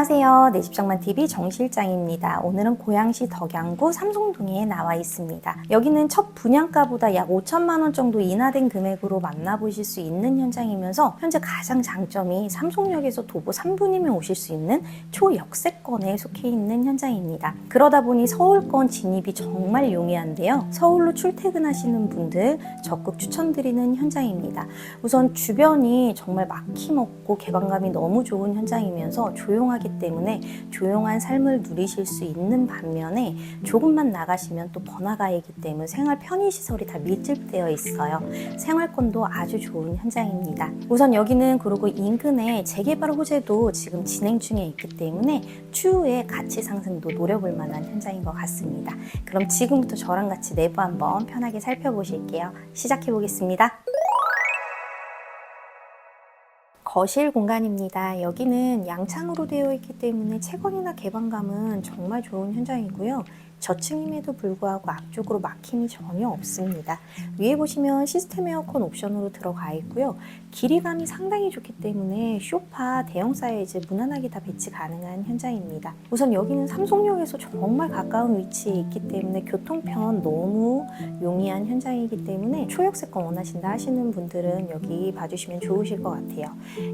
안녕하세요. 내 집장만TV 정실장입니다. 오늘은 고양시 덕양구 삼성동에 나와 있습니다. 여기는 첫 분양가보다 약 5천만 원 정도 인하된 금액으로 만나보실 수 있는 현장이면서 현재 가장 장점이 삼성역에서 도보 3분이면 오실 수 있는 초역세권에 속해 있는 현장입니다. 그러다 보니 서울권 진입이 정말 용이한데요. 서울로 출퇴근하시는 분들 적극 추천드리는 현장입니다. 우선 주변이 정말 막힘없고 개방감이 너무 좋은 현장이면서 조용하기 때문에 조용한 삶을 누리실 수 있는 반면에 조금만 나가시면 또 번화가이기 때문에 생활 편의시설이 다 밀집되어 있어요. 생활권도 아주 좋은 현장입니다. 우선 여기는 그리고 인근에 재개발 호재도 지금 진행 중에 있기 때문에 추후에 가치 상승도 노려볼 만한 현장인 것 같습니다. 그럼 지금부터 저랑 같이 내부 한번 편하게 살펴보실게요. 시작해 보겠습니다. 거실 공간입니다. 여기는 양창으로 되어 있기 때문에 채광이나 개방감은 정말 좋은 현장이고요. 저층임에도 불구하고 앞쪽으로 막힘이 전혀 없습니다. 위에 보시면 시스템 에어컨 옵션으로 들어가 있고요. 길이감이 상당히 좋기 때문에 쇼파 대형 사이즈 무난하게 다 배치 가능한 현장입니다. 우선 여기는 삼성역에서 정말 가까운 위치에 있기 때문에 교통편 너무 용이한 현장이기 때문에 초역세권 원하신다 하시는 분들은 여기 봐주시면 좋으실 것 같아요.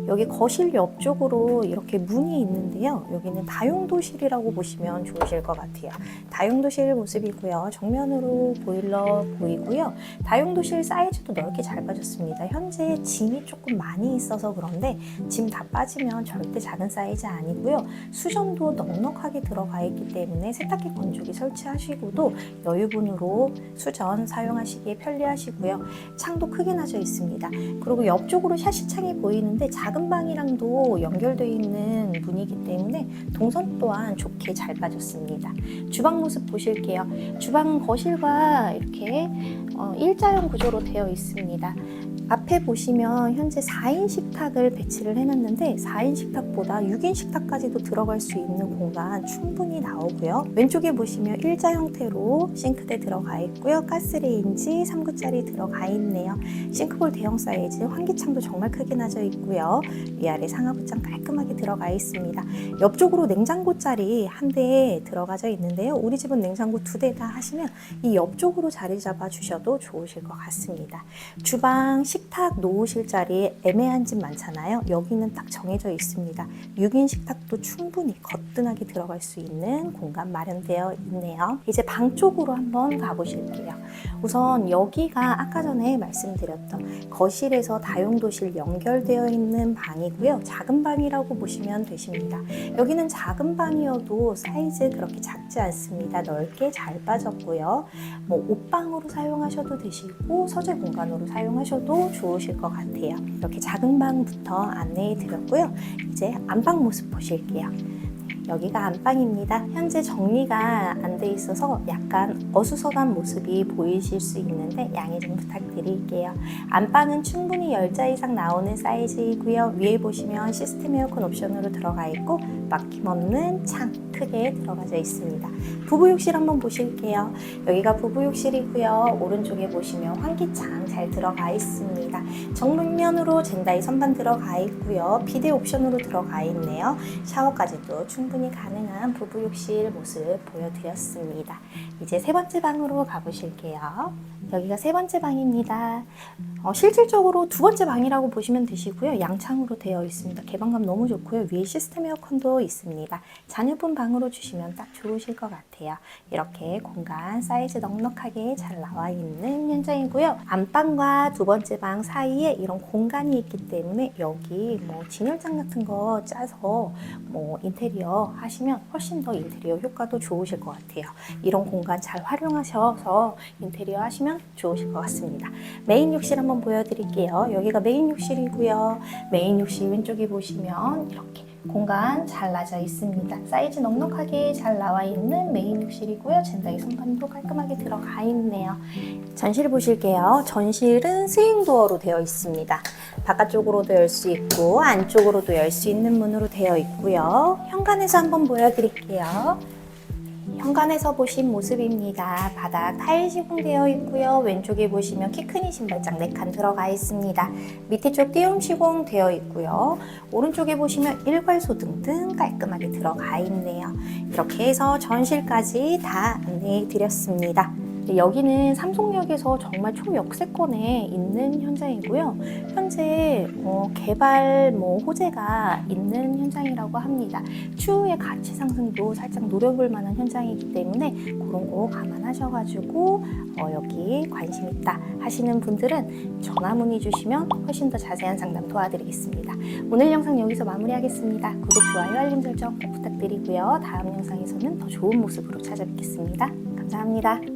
여기 거실 옆쪽으로 이렇게 문이 있는데요. 여기는 다용도실이라고 보시면 좋으실 것 같아요. 다용 도실 모습이고요. 정면으로 보일러 보이고요. 다용도실 사이즈도 넓게 잘 빠졌습니다. 현재 짐이 조금 많이 있어서 그런데 짐 다 빠지면 절대 작은 사이즈 아니고요. 수전도 넉넉하게 들어가 있기 때문에 세탁기 건조기 설치하시고도 여유분으로 수전 사용하시기에 편리하시고요. 창도 크게 나져 있습니다. 그리고 옆쪽으로 샤시 창이 보이는데 작은 방이랑도 연결되어 있는 문이기 때문에 동선 또한 좋게 잘 빠졌습니다. 주방 모습 보실게요. 주방은 거실과 이렇게 어, 일자형 구조로 되어 있습니다. 앞에 보시면 현재 4인 식탁을 배치를 해놨는데 4인 식탁보다 6인 식탁까지도 들어갈 수 있는 공간 충분히 나오고요. 왼쪽에 보시면 일자 형태로 싱크대 들어가 있고요. 가스레인지 3구짜리 들어가 있네요. 싱크볼 대형 사이즈, 환기창도 정말 크게 나져 있고요. 위아래 상하부장 깔끔하게 들어가 있습니다. 옆쪽으로 냉장고 자리 한 대 들어가져 있는데요. 우리 집은 냉장고 두 대 다 하시면 이 옆쪽으로 자리 잡아 주셔도 좋으실 것 같습니다. 주방, 식탁 놓으실 자리 애매한 집 많잖아요. 여기는 딱 정해져 있습니다. 6인 식탁도 충분히 거뜬하게 들어갈 수 있는 공간 마련되어 있네요. 이제 방 쪽으로 한번 가보실게요. 우선 여기가 아까 전에 말씀드렸던 거실에서 다용도실 연결되어 있는 방이고요. 작은 방이라고 보시면 되십니다. 여기는 작은 방이어도 사이즈 그렇게 작지 않습니다. 넓게 잘 빠졌고요. 뭐 옷방으로 사용하셔도 되시고 서재 공간으로 사용하셔도 좋으실 것 같아요. 이렇게 작은 방부터 안내해 드렸고요. 이제 안방 모습 보실게요. 여기가 안방입니다. 현재 정리가 안 돼 있어서 약간 어수선한 모습이 보이실 수 있는데 양해 좀 부탁드릴게요. 안방은 충분히 10자 이상 나오는 사이즈이고요. 위에 보시면 시스템 에어컨 옵션으로 들어가 있고 막힘없는 창 크게 들어가져 있습니다. 부부욕실 한번 보실게요. 여기가 부부욕실이고요. 오른쪽에 보시면 환기창 잘 들어가 있습니다. 정면으로 젠다이 선반 들어가 있고요. 비대 옵션으로 들어가 있네요. 샤워까지도 충분히 가능한 부부욕실 모습 보여드렸습니다. 이제 세 번째 방으로 가보실게요. 여기가 세 번째 방입니다. 어, 실질적으로 두 번째 방이라고 보시면 되시고요. 양창으로 되어 있습니다. 개방감 너무 좋고요. 위에 시스템 에어컨도 있습니다. 자녀분 방으로 주시면 딱 좋으실 것 같아요. 이렇게 공간 사이즈 넉넉하게 잘 나와 있는 현장이고요. 안방과 두 번째 방 사이에 이런 공간이 있기 때문에 여기 뭐 진열장 같은 거 짜서 뭐 인테리어 하시면 훨씬 더 인테리어 효과도 좋으실 것 같아요. 이런 공간 잘 활용하셔서 인테리어 하시면 좋으실 것 같습니다. 메인 욕실 한번 보여드릴게요. 여기가 메인 욕실이고요. 메인 욕실 왼쪽에 보시면 이렇게 공간 잘 나져 있습니다. 사이즈 넉넉하게 잘 나와 있는 메인 욕실이고요. 젠다이 선반도 깔끔하게 들어가 있네요. 전실 보실게요. 전실은 스윙도어로 되어 있습니다. 바깥쪽으로도 열 수 있고 안쪽으로도 열 수 있는 문으로 되어 있고요. 현관에서 한번 보여드릴게요. 현관에서 보신 모습입니다. 바닥 타일 시공되어 있고요. 왼쪽에 보시면 키 크니 신발장 4칸 들어가 있습니다. 밑에 쪽 띄움 시공되어 있고요. 오른쪽에 보시면 일괄소 등등 깔끔하게 들어가 있네요. 이렇게 해서 전실까지 다 안내해 드렸습니다. 네, 여기는 삼성역에서 정말 초역세권에 있는 현장이고요. 현재 어, 개발 뭐 호재가 있는 현장이라고 합니다. 추후에 가치 상승도 살짝 노려볼 만한 현장이기 때문에 그런 거 감안하셔가지고 어, 여기 관심 있다 하시는 분들은 전화 문의 주시면 훨씬 더 자세한 상담 도와드리겠습니다. 오늘 영상 여기서 마무리하겠습니다. 구독, 좋아요, 알림 설정 꼭 부탁드리고요. 다음 영상에서는 더 좋은 모습으로 찾아뵙겠습니다. 감사합니다.